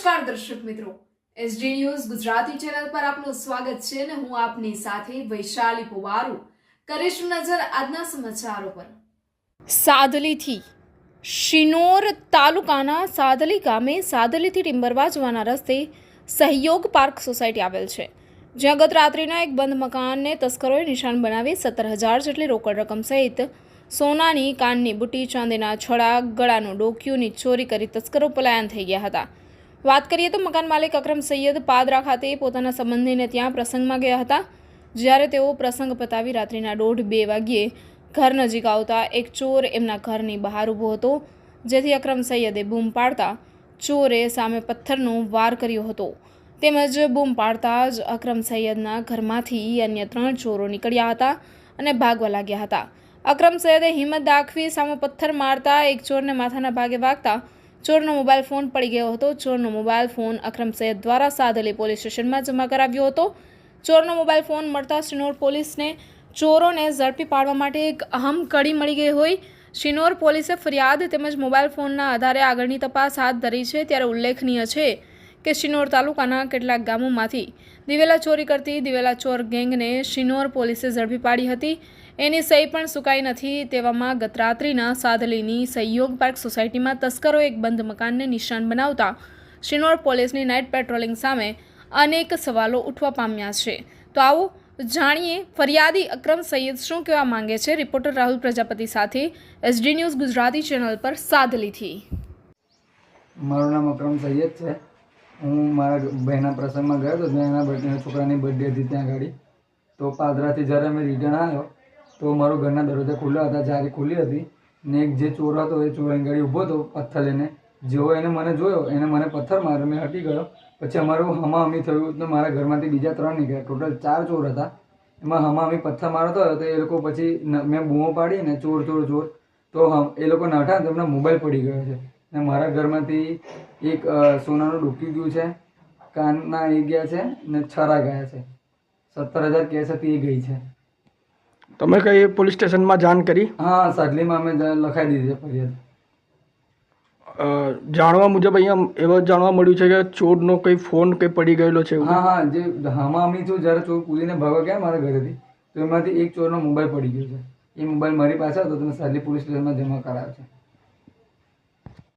નમસ્કાર દર્શક મિત્રો. એસડી ન્યૂઝ ગુજરાતી ચેનલ પર આપનું સ્વાગત છે અને હું આપની સાથે વૈશાલી પુવારુ. કરીશું નજર આજના સમાચારો પર. સાદલીથી. શિનોર તાલુકાના સાદલી ગામે સાદલીથી ટિમ્બરવા જવાના રસ્તે સહયોગ પાર્ક સોસાયટી આવેલ છે. જ્યાં ગત રાત્રિના એક બંધ મકાનને તસ્કરોએ નિશાન બનાવી સત્તર હજાર જેટલી રોકડ રકમ સહિત સોનાની, કાનની બુટી ચાંદીના છડા, ગળાનું ડોક્યુની ચોરી કરી તસ્કરો પલાયન થઈ ગયા હતા. વાત કરીએ તો મકાન માલિક અક્રમ સૈયદ પાદરા ખાતે પોતાના સંબંધીને ત્યાં પ્રસંગમાં ગયા હતા, જ્યારે તેઓ પ્રસંગ પતાવી રાત્રિના દોઢ બે વાગ્યે ઘર નજીક આવતા એક ચોર એમના ઘરની બહાર ઊભો હતો, જેથી અક્રમ સૈયદે બૂમ પાડતા ચોરે સામે પથ્થરનો વાર કર્યો હતો. તેમજ બૂમ પાડતા જ અક્રમ સૈયદના ઘરમાંથી અન્ય ત્રણ ચોરો નીકળ્યા હતા અને ભાગવા લાગ્યા હતા. અક્રમ સૈયદે હિંમત દાખવી સામે પથ્થર મારતા એક ચોરને માથાના ભાગે વાગતા ચોરનો મોબાઈલ ફોન પડી ગયો હતો. ચોરનો મોબાઈલ ફોન અક્રમ સૈયદ દ્વારા સાદલી પોલીસ સ્ટેશનમાં જમા કરાવ્યો હતો. ચોરનો મોબાઈલ ફોન મળતા શ્રીનોર પોલીસને ચોરોને ઝડપી પાડવા માટે એક અહમ કડી મળી ગઈ હોય. શ્રીનોર પોલીસે ફરિયાદ તેમજ મોબાઈલ ફોનના આધારે આગળની તપાસ હાથ ધરી છે ત્યારે ઉલ્લેખનીય છે કે શિનોર તાલુકાના કેટલાક ગામોમાંથી દિવેલા ચોરી કરતી દિવેલા ચોર ગેંગને શિનોર પોલીસે ઝડપી પાડી હતી. એની સહી પણ સુકાઈ નથી તેવામાં ગત રાત્રિના સાદલીની સહયોગ પાર્ક સોસાયટીમાં તસ્કરો એક બંધ મકાનને નિશાન બનાવતા શિનોર પોલીસની નાઇટ પેટ્રોલિંગ સામે અનેક સવાલો ઉઠવા પામ્યા છે. તો આવો જાણીએ ફરિયાદી અક્રમ સૈયદ શું કહેવા માંગે છે રિપોર્ટર રાહુલ પ્રજાપતિ સાથે એસડી ન્યૂઝ ગુજરાતી ચેનલ પર સાદલીથી. મારું નામ અક્રમ સૈયદ છે. હું મારા બહેના પ્રસંગમાં ગયો હતો, ત્યાં એના બર્થડે છોકરાની બર્થડે હતી ત્યાં ગાડી. તો પાદરાથી જ્યારે અમે રિટર્ન આવ્યો, તો મારું ઘરના દરવાજા ખુલ્લા હતા જારી ખુલ્લી હતી ને એક જે ચોર હતો, એ ચોર ગાડી ઊભો હતો પથ્થર લઈને. જેવો એને મને જોયો, એને મને પથ્થર માર્યો, મેં હટી ગયો. પછી અમારું હમાહમી થયું તો મારા ઘરમાંથી બીજા ત્રણ નીકળ્યા. ટોટલ ચાર ચોર હતા. એમાં હમાહમી પથ્થર મારતો હતો, તો એ લોકો પછી મેં બૂમો પાડી ને ચોર ચોર ચોર. તો એ લોકો નાઠા તો એમનો મોબાઈલ પડી ગયો છે. ને મારા ઘરમાંથી એક સોનાનું ડૂકી ગયું છે કાનના એ ગયા છે ને છરા ગયા છે. સત્તર હજાર કેસ હતી એ ગઈ છે. તમે કઈ પોલીસ સ્ટેશનમાં જાણ કરી? હા સાડલીમાં અમે લખાઈ દીધી છે ફરિયાદ. જાણવા મુજબ અહીંયા એવો જાણવા મળ્યું છે કે ચોરનો કઈ ફોન કઈ પડી ગયેલો છે હા હા જે હમામી છું જ્યારે ચોર કૂદીને ભાગવા ગયા મારા ઘરેથી તો એમાંથી એક ચોરનો મોબાઈલ પડી ગયો છે. એ મોબાઈલ મારી પાસે હતો તો મેં સાડલી પોલીસ સ્ટેશનમાં જમા કરાવ્યો છે.